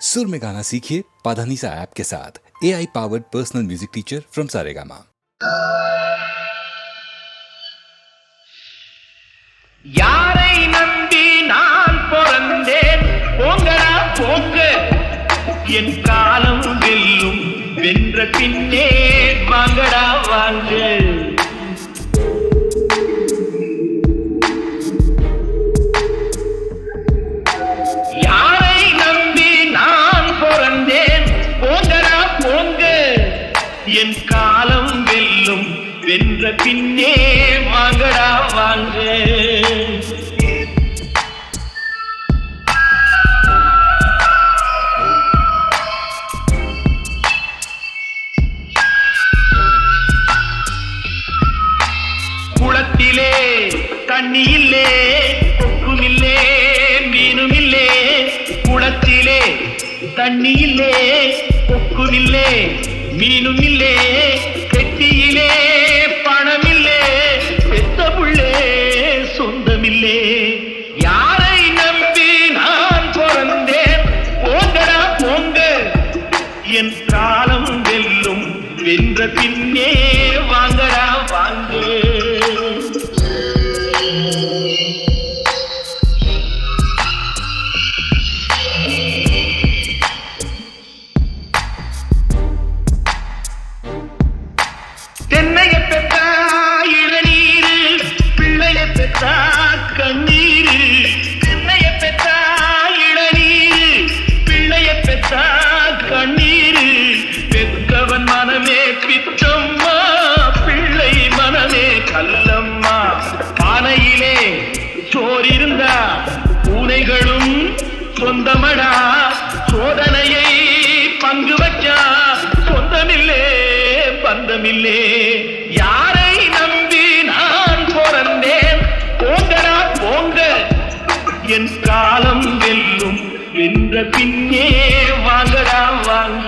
सुर में गाना सीखिए पाधानीसा ऐप के साथ A I powered personal music teacher from Saregama யாரை நம்பி நான் பிறந்தேன் போங்கடா போங்க என் காலம் வெல்லும் வென்ற பின்னே வாங்கடா வாங்க பின்னே வாங்கடா வாங்க குளத்திலே தண்ணி இல்லே கொக்கும் மீனும் இல்லே குளத்திலே தண்ணி இல்லே கொக்கும் இல்லே என் காலம் வெல்லும் வென்ற பின்னே வாங்க சொந்தமடா சோதனையை பங்கு வச்சா சொந்தமில்லே பந்தமில்லே. யாரை நம்பி நான் பிறந்தேன்? போங்கடா போங்க. என் காலம் வெல்லும் வென்ற பின்னே வாங்கடா வாங்க.